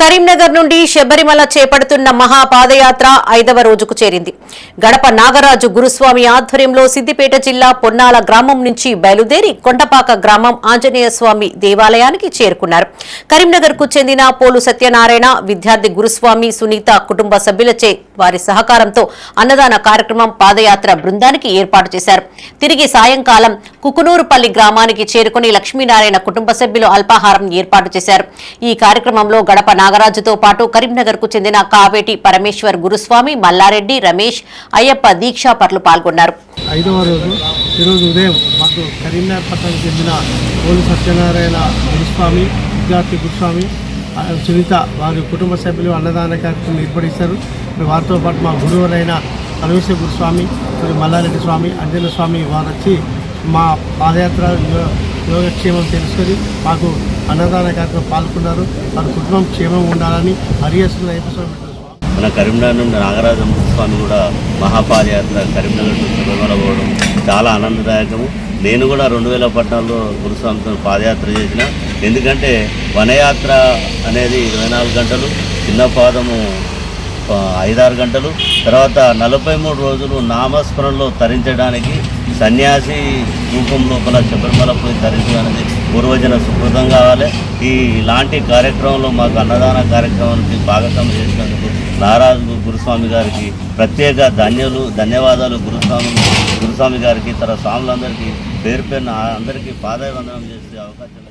కరీంనగర్ నుండి శబరిమల చేపడుతున్న మహాపాదయాత్ర ఐదవ రోజుకు చేరింది. గడప నాగరాజు గురుస్వామి ఆధ్వర్యంలో సిద్దిపేట జిల్లా పొన్నాల గ్రామం నుంచి బయలుదేరి కొండపాక గ్రామం ఆంజనేయ స్వామి దేవాలయానికి చేరుకున్నారు. కరీంనగర్కు చెందిన పోలు సత్యనారాయణ విద్యార్థి గురుస్వామి సునీత కుటుంబ సభ్యులచే వారి సహకారంతో అన్నదాన కార్యక్రమం పాదయాత్ర బృందానికి ఏర్పాటు చేశారు. తిరిగి సాయంకాలం కుకునూరుపల్లి గ్రామానికి చేరుకుని లక్ష్మీనారాయణ కుటుంబ సభ్యులు అల్పాహారం ఏర్పాటు చేశారు. ఈ కార్యక్రమంలో గడప నాగరాజుతో పాటు కరీంనగర్కు చెందిన కావేటి పరమేశ్వర్ గురుస్వామి మల్లారెడ్డి రమేష్ అయ్యప్ప దీక్షా పట్ల పాల్గొన్నారు. ఐదవ రోజు ఈరోజు ఉదయం మాకు కరీంనగర్ పట్టణానికి చెందిన పోలు సత్యనారాయణ గురుస్వామి విద్యార్థి గురుస్వామి సునీత వారి కుటుంబ సభ్యులు అన్నదాన కార్యక్రమం ఏర్పడిస్తారు. వారితో పాటు మా గురువులైన పరమేశ్వర గురుస్వామి మరి మల్లారెడ్డి స్వామి అంజన స్వామి వారు వచ్చి మా పాదయాత్ర యోగక్షేమం తెలుసుకొని మాకు అన్నదాన కార్యక్రమం పాల్గొన్నారు. వారి కుటుంబం క్షేమం ఉండాలని హరియేశ్వర అయ్యప్ప మన కరీంనగర్ నుండి నాగరాజ స్వామి కూడా మహాపాదయాత్ర కరీంనగర్ నుండి శబరిమల పోవడం చాలా ఆనందదాయకము. నేను కూడా రెండు వేల పద్నాలుగులో గురుస్వామితో పాదయాత్ర చేసిన. ఎందుకంటే వనయాత్ర అనేది ఇరవై నాలుగు గంటలు. చిన్న పాదము ఐదారు గంటలు. తర్వాత నలభై మూడు రోజులు నామస్మరణలో తరించడానికి సన్యాసి రూపం లోపల శబరిమల పోయి తరించడానికి పూర్వజన సుకృతం కావాలి. ఈ ఇలాంటి కార్యక్రమంలో మాకు అన్నదాన కార్యక్రమానికి భాగస్వామ్యం చేసినందుకు నారాజు గురుస్వామి గారికి ప్రత్యేక ధన్యులు ధన్యవాదాలు గురుస్వామి గురుస్వామి గారికి తన స్వాములందరికీ పేరు పేరున అందరికీ చేసే అవకాశం